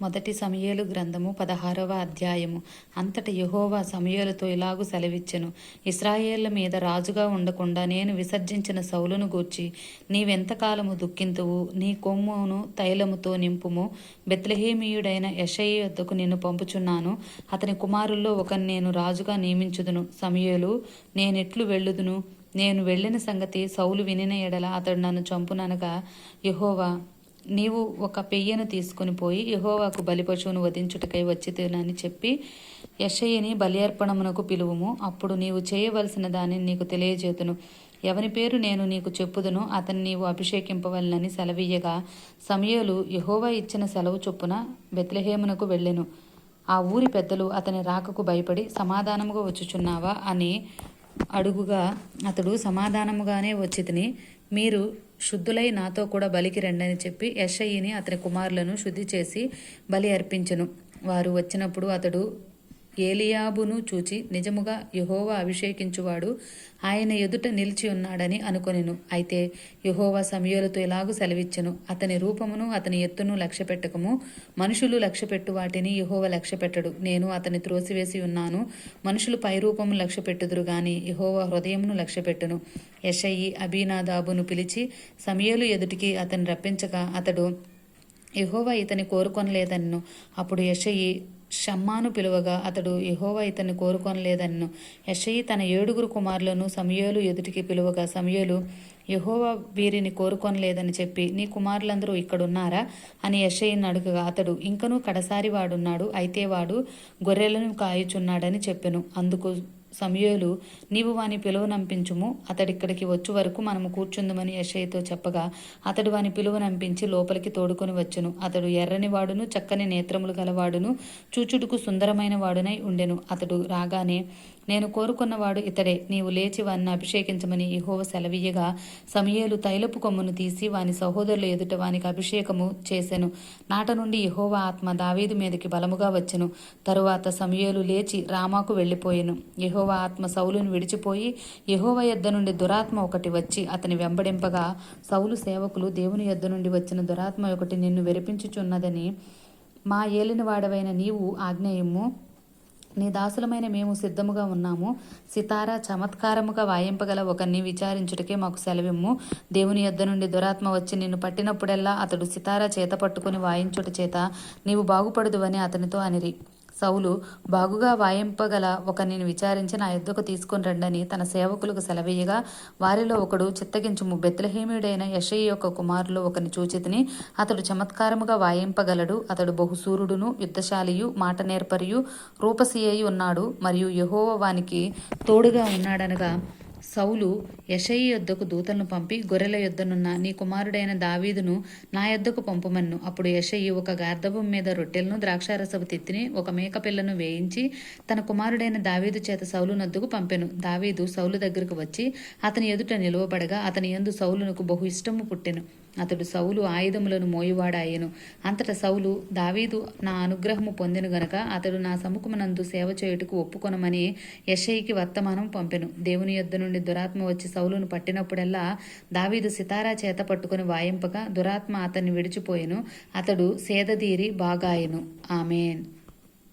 మొదటి సమయలు గ్రంథము పదహారవ అధ్యాయము. అంతట యహోవా సమయలతో ఇలాగు సెలవిచ్చెను. ఇస్రాయేళ్ళ మీద రాజుగా ఉండకుండా నేను విసర్జించిన సౌలును గూర్చి నీవెంతకాలము దుఃఖింతువు? నీ కొమ్మును తైలముతో నింపుము. బెత్లహేమీయుడైన యషయి వద్దకు నిన్ను పంపుచున్నాను. అతని కుమారుల్లో ఒకని నేను రాజుగా నియమించుదును. సమయలు నేనెట్లు వెళ్ళుదును? నేను వెళ్ళిన సంగతి సౌలు వినిన ఎడల అతడు నన్ను చంపుననగా యహోవా నీవు ఒక పెయ్యను తీసుకుని పోయి యహోవాకు బలిపశువును వధించుటకై వచ్చితేనని చెప్పి యషయ్యని బలి అర్పణమునకు పిలువుము. అప్పుడు నీవు చేయవలసిన దానిని నీకు తెలియజేతును. ఎవని పేరు నేను నీకు చెప్పుదును? అతన్ని నీవు అభిషేకింపవలనని సెలవీయగా సమయలు యహోవా ఇచ్చిన సెలవు చొప్పున బెత్లహేమునకు వెళ్ళెను. ఆ ఊరి పెద్దలు అతని రాకకు భయపడి సమాధానముగా వచ్చుచున్నావా? అని అడుగుగా అతడు సమాధానముగానే వచ్చితిని మీరు శుద్ధులై నాతో కూడా బలికి రండని చెప్పి యశయ్యని అతని కుమారులను శుద్ధి చేసి బలి అర్పించను. వారు వచ్చినప్పుడు అతడు ఏలియాబును చూచి నిజముగా యహోవా అభిషేకించువాడు ఆయన ఎదుట నిలిచి ఉన్నాడని అనుకొనెను. అయితే యహోవా సమయాలతో ఎలాగూ సెలవిచ్చెను? అతని రూపమును అతని ఎత్తును లక్ష్యపెట్టకము మనుషులు లక్ష్యపెట్టు వాటిని యహోవ లక్ష్యపెట్టడు నేను అతని త్రోసివేసి ఉన్నాను. మనుషులు పై రూపము లక్ష్యపెట్టుదురు గాని యహోవ హృదయమును లక్ష్యపెట్టును యషయి అభినాదాబును పిలిచి సమయలు ఎదుటికి అతను రప్పించగా అతడు యహోవా ఇతని కోరుకొనలేదన్ను అప్పుడు యషయి షమ్మాను పిలువగా అతడు యహోవా ఇతన్ని కోరుకొనలేదన్ను యషయి తన ఏడుగురు కుమారులను సమయోలు ఎదుటికి పిలువగా సమయోలు యహోవా వీరిని కోరుకొనలేదని చెప్పి నీ కుమారులందరూ ఇక్కడున్నారా? అని యషయిని అడుగగా అతడు ఇంకనూ కడసారి వాడున్నాడు అయితే వాడు గొర్రెలను కాయుచున్నాడని చెప్పెను. అందుకు సమయోలు నీవు వాని పిలువనంపించుము అతడిక్కడికి వచ్చు వరకు మనము కూర్చుందుమని యషయ్యతో చెప్పగా అతడు వాని పిలువనంపించి లోపలికి తోడుకొని వచ్చును. అతడు ఎర్రని వాడును చక్కని నేత్రములు గలవాడును చూచుడుకు సుందరమైన వాడునై ఉండెను. అతడు రాగానే నేను కోరుకున్నవాడు ఇతడే. నీవు లేచి వారిని అభిషేకించమని ఇహోవ సెలవీయగా సమయేలు తైలపు కొమ్మును తీసి వాని సహోదరుల ఎదుట వానికి అభిషేకము చేశాను నాట నుండి యెహోవా ఆత్మ దావీదు మీదకి బలముగా వచ్చెను. తరువాత సమయేలు లేచి రామాకు వెళ్ళిపోయాను. యహోవ ఆత్మ సౌలును విడిచిపోయి యహోవ యొద్ద నుండి దురాత్మ ఒకటి వచ్చి అతని వెంబడింపగా సౌలు సేవకులు దేవుని యొద్ద నుండి వచ్చిన దురాత్మ ఒకటి నిన్ను వెరిపించుచున్నదని మా ఏలిన వాడవైన నీవు ఆజ్ఞయము నీ దాసులమైన మేము సిద్ధముగా ఉన్నాము. సితారా చమత్కారముగా వాయింపగల ఒకరిని విచారించుటకే మాకు సెలవిమ్ము. దేవుని యొద్ద నుండి దురాత్మ వచ్చి నిన్ను పట్టినప్పుడెల్లా అతడు సితార చేత పట్టుకుని వాయించుట చేత నీవు బాగుపడదువని అతనితో అనిరి. సౌలు బాగుగా వాయింపగల ఒకరిని విచారించి నా యుద్ధకు తీసుకుని రండని తన సేవకులకు సెలవీయగా వారిలో ఒకడు చిత్తగించుము. బెత్లహేమియుడైన యషయి యొక్క కుమారులు ఒకరిని చూచితిని అతడు చమత్కారముగా వాయింపగలడు. అతడు బహుసూరుడును యుద్ధశాలియు మాట నేర్పరియు రూపసియ్యయి ఉన్నాడు. మరియు యహోవ వానికి తోడుగా ఉన్నాడనగా సౌలు యషయి యొద్దకు దూతలను పంపి గొర్రెల యొద్దనున్న నీ కుమారుడైన దావీదును నా యొద్దకు పంపమన్ను. అప్పుడు యషయి ఒక గార్ధబం మీద రొట్టెలను ద్రాక్షారసపు తిత్తిని ఒక మేకపిల్లను వేయించి తన కుమారుడైన దావీదు చేత సౌలు నద్దుకు పంపెను. దావీదు సౌలు దగ్గరకు వచ్చి అతని ఎదుట నిలువబడగా అతని యందు సౌలునకు బహు ఇష్టము పుట్టెను. అతడు సౌలు ఆయుధములను మోయువాడాయెను. అంతటా సౌలు దావీదు నా అనుగ్రహము పొందెను గనక అతడు నా సముఖమునందు సేవ చేయుటకు ఒప్పుకొనమని యషయికి వర్తమానం పంపెను. దేవుని యొద్ద నుండి దురాత్మ వచ్చి సౌలును పట్టినప్పుడల్లా దావీదు సితారా చేత పట్టుకుని వాయింపగా దురాత్మ అతన్ని విడిచిపోయెను. అతడు సేదదీరి బాగాయెను. ఆమెన్.